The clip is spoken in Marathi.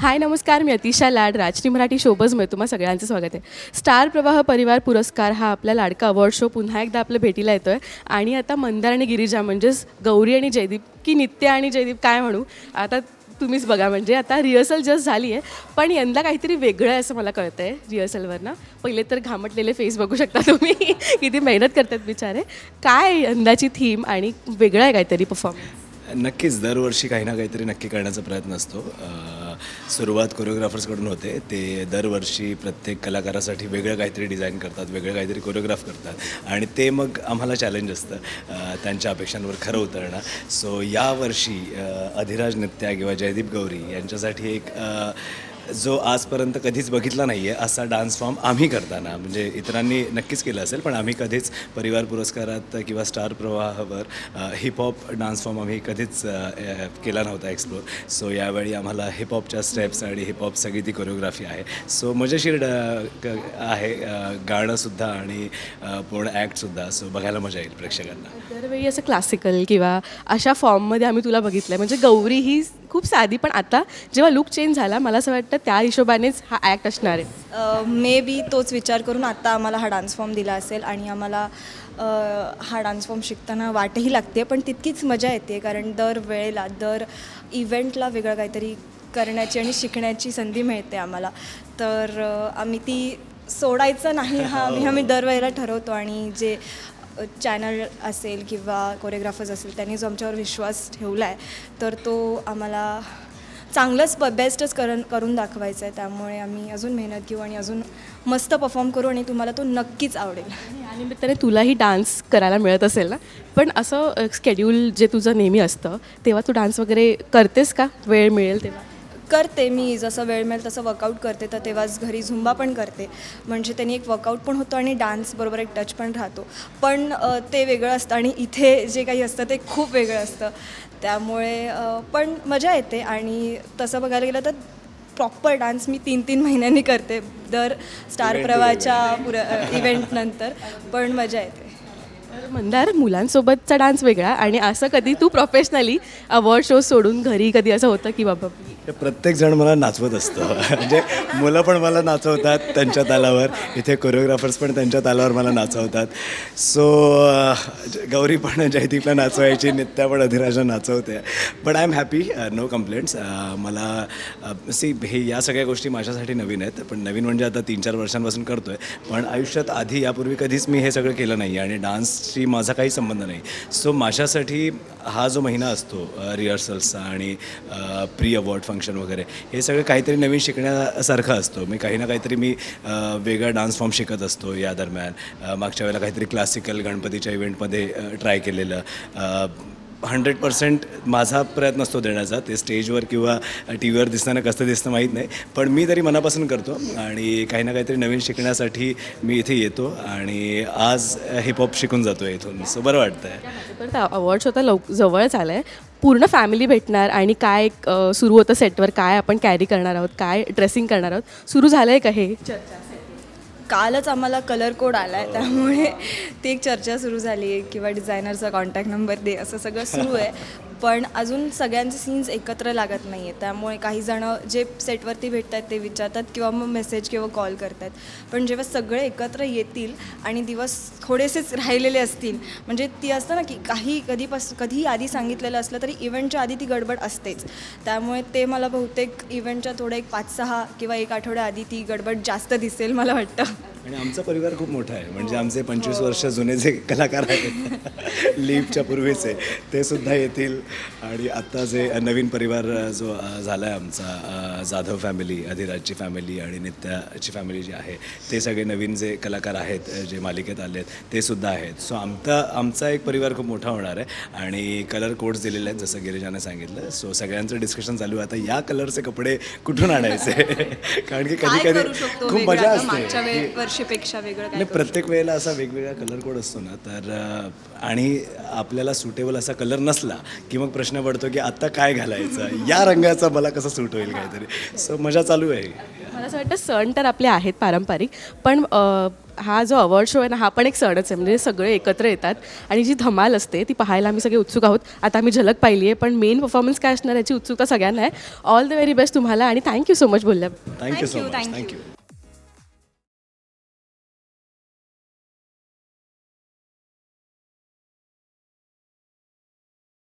हाय नमस्कार. मी अतिशा लाड राजनी मराठी शोबजमध्ये तुम्हा सगळ्यांचं स्वागत आहे. स्टार प्रवाह परिवार पुरस्कार हा आपला लाडका अवॉर्ड शो पुन्हा एकदा आपल्या भेटीला येतो आहे आणि आता मंदार आणि गिरिजा म्हणजेच गौरी आणि जयदीप की नित्य आणि जयदीप काय म्हणू? आता तुम्हीच बघा. म्हणजे आता रिहर्सल जस्ट झाली आहे. पण यंदा काहीतरी वेगळं आहे असं मला कळतं आहे रिहर्सलवरनं. पहिले तर घामटलेले फेस बघू शकता तुम्ही. किती मेहनत करतात बिचारे. काय यंदाची थीम आणि वेगळं आहे काहीतरी परफॉर्मन्स नक्कीच दरवर्षी काही ना काहीतरी नक्की करण्याचा प्रयत्न असतो. सुरुवात कोरिओग्राफर्सकडून होते. ते दरवर्षी प्रत्येक कलाकारासाठी वेगळं काहीतरी डिझाईन करतात वेगळं काहीतरी कोरिओग्राफ करतात. आणि ते मग आम्हाला चॅलेंज असतं त्यांच्या अपेक्षांवर खरं उतरणं. सो यावर्षी अधिराज नित्या किंवा जयदीप गौरी यांच्यासाठी एक जो आजपर्यंत कधीच बघितला नाही आहे असा डान्स फॉर्म आम्ही करताना. म्हणजे इतरांनी नक्कीच केलं असेल पण आम्ही कधीच परिवार पुरस्कारात किंवा स्टार प्रवाहावर हिपहॉप डान्स फॉर्म आम्ही कधीच केला नव्हता एक्सप्लोर सो यावेळी आम्हाला हिपहॉपच्या स्टेप्स आणि हिपहॉप सगळी ती कोरिओग्राफी आहे. सो मजेशीर ड- आहे गाणंसुद्धा आणि पूर्ण ॲक्टसुद्धा सो बघायला मजा येईल प्रेक्षकांना. दरवेळी असं क्लासिकल किंवा अशा फॉर्ममध्ये आम्ही तुला बघितलं आहे म्हणजे गौरी ही खूप साधी पण आता जेव्हा लुक चेंज झाला मला असं वाटतं त्या हिशोबानेच हा ॲक्ट असणार आहे. मे बी तोच विचार करून आत्ता आम्हाला हा डान्स फॉर्म दिला असेल आणि आम्हाला हा डान्स फॉर्म शिकताना वाटही लागते पण तितकीच मजा येते कारण दर वेळेला दर इव्हेंटला वेगळं काहीतरी करण्याची आणि शिकण्याची संधी मिळते आम्हाला. तर आम्ही ती सोडायचं नाही हा आम्ही आम्ही दरवेळेला ठरवतो आणि जे चॅनल असेल किंवा कोरिओग्राफर्स असेल त्यांनी जो आमच्यावर विश्वास ठेवला आहे तर तो आम्हाला चांगलंच प बेस्टच करण करून दाखवायचं आहे त्यामुळे आम्ही अजून मेहनत घेऊ आणि अजून मस्त परफॉर्म करू आणि तुम्हाला तो नक्कीच आवडेल. आणि निमित्ताने तुलाही डान्स करायला मिळत असेल ना? पण असं स्केड्यूल जे तुझं नेहमी असतं तेव्हा तू डान्स वगैरे करतेस का? वेळ मिळेल तेव्हा? करते मी जसं वेळ मिळेल तसं वर्कआउट करते. तर तेव्हाच घरी झुंबा पण करते. म्हणजे त्यांनी एक वर्कआउट पण होतो आणि डान्स बरोबर एक टच पण राहतो. पण ते वेगळं असतं आणि इथे जे काही असतं ते खूप वेगळं असतं. त्यामुळे पण मजा येते आणि तसं बघायला गेलं तर प्रॉपर डान्स मी तीन तीन महिन्यांनी करते. दर स्टार प्रवाहाच्या पुर इव्हेंटनंतर पण मजा येते. तर मंदार मुलांसोबतचा डान्स वेगळा आणि असं कधी तू प्रोफेशनली अवॉर्ड शो सोडून घरी कधी असं होतं की बाबा हे प्रत्येकजण मला नाचवत असतं. म्हणजे मुलं पण मला नाचवतात त्यांच्या तालावर. इथे कोरिओग्राफर्स पण त्यांच्या तालावर मला नाचवतात. सो गौरी पण जयदीपला नाचवायची नित्या पण अधिराजा नाचवते. But I am happy no complaints मला uh, सी हे या सगळ्या गोष्टी माझ्यासाठी नवीन आहेत. पण नवीन म्हणजे आता तीन चार वर्षांपासून करतो आहे पण आयुष्यात आधी यापूर्वी कधीच मी हे सगळं केलं नाही आणि डान्सशी माझा काही संबंध नाही. सो माझ्यासाठी हा जो महिना असतो uh, रिहर्सल्सचा आणि प्री अवॉर्ड फंक्शन फंक्शन वगैरे. हे सगळं काहीतरी नवीन शिकण्यासारखं असतो. मी काही ना काहीतरी मी वेगळा डान्स फॉर्म शिकत असतो या दरम्यान. मागच्या वेळेला काहीतरी क्लासिकल गणपतीच्या इव्हेंटमध्ये ट्राय केलेलं. हंड्रेड पर्सेंट माझा प्रयत्न असतो देण्याचा. ते स्टेजवर किंवा टी व्हीवर दिसताना कसं दिसतं माहीत नाही. पण मी तरी मनापासून करतो आणि काही ना काहीतरी नवीन शिकण्यासाठी मी इथे येतो आणि आज हिपहॉप शिकून जातो आहे इथून. सो बरं वाटतं आहे पण अवॉर्ड शो तर लव जवळच आलं आहे पूर्ण फॅमिली भेटणार आणि काय सुरू होतं सेटवर काय आपण कॅरी करणार आहोत काय ड्रेसिंग करणार आहोत सुरू झालं आहे का हे? कालच आम्हाला कलर कोड आला आहे त्यामुळे ती एक चर्चा सुरू झाली आहे किंवा डिझायनरचा कॉन्टॅक्ट नंबर दे असं सगळं सुरू आहे. पण अजून सगळ्यांचे सीन्स एकत्र लागत नाही आहे त्यामुळे काही जणं जे सेटवरती भेटत आहेत ते विचारतात किंवा मग मेसेज किंवा कॉल करतात. पण जेव्हा सगळे एकत्र येतील आणि दिवस थोडेसेच राहिलेले असतील म्हणजे ती असतं ना की काही कधीपास कधीही आधी सांगितलेलं असलं तरी इव्हेंटच्या आधी ती गडबड असतेच. त्यामुळे ते मला बहुतेक इव्हेंटच्या थोडं एक पाच सहा किंवा एक आठवड्या आधी ती गडबड जास्त दिसेल मला वाटतं. आणि आमचा परिवार खूप मोठा आहे. म्हणजे आमचे पंचवीस वर्ष जुने जे कलाकार आहेत लिफ्टच्या पूर्वीचे ते सुद्धा येतील. आणि आत्ता जे नवीन परिवार जो झाला आहे आमचा जाधव फॅमिली अधिराजची फॅमिली आणि नित्याची फॅमिली जी आहे ते सगळे नवीन जे कलाकार आहेत जे मालिकेत आले आहेत ते सुद्धा आहेत. सो आमचा आमचा एक परिवार खूप मोठा होणार आहे. आणि कलर कोड्स दिलेले आहेत जसं गिरिजाने सांगितलं. सो सगळ्यांचं डिस्कशन चालू आहे. आता या कलरचे कपडे कुठून आणायचे? कारण की कधी कधी खूप मजा असते. दरवर्षीपेक्षा वेगळं काय करू प्रत्येक वेळेला असा वेगवेगळा कलर कोड असतो ना तर अं, आणि आपल्याला सुटेबल असा कलर नसला की मग प्रश्न पडतो की आत्ता काय घालायचं? या रंगाचा मला कसं सूट होईल काहीतरी? सो मजा चालू आहे. मला असं वाटतं सण तर आपले आहेत पारंपरिक पण अ, हा जो अवॉर्ड शो आहे ना हा पण एक सणच आहे. म्हणजे सगळे एकत्र येतात आणि जी धमाल असते ती पाहायला आम्ही सगळे उत्सुक आहोत. आता आम्ही झलक पाहिली आहे पण मेन परफॉर्मन्स काय असणार याची उत्सुकता सगळ्यांना आहे. ऑल द व्हेरी बेस्ट तुम्हाला आणि थँक्यू सो मच बोलल्या. Thank you so much. Thank you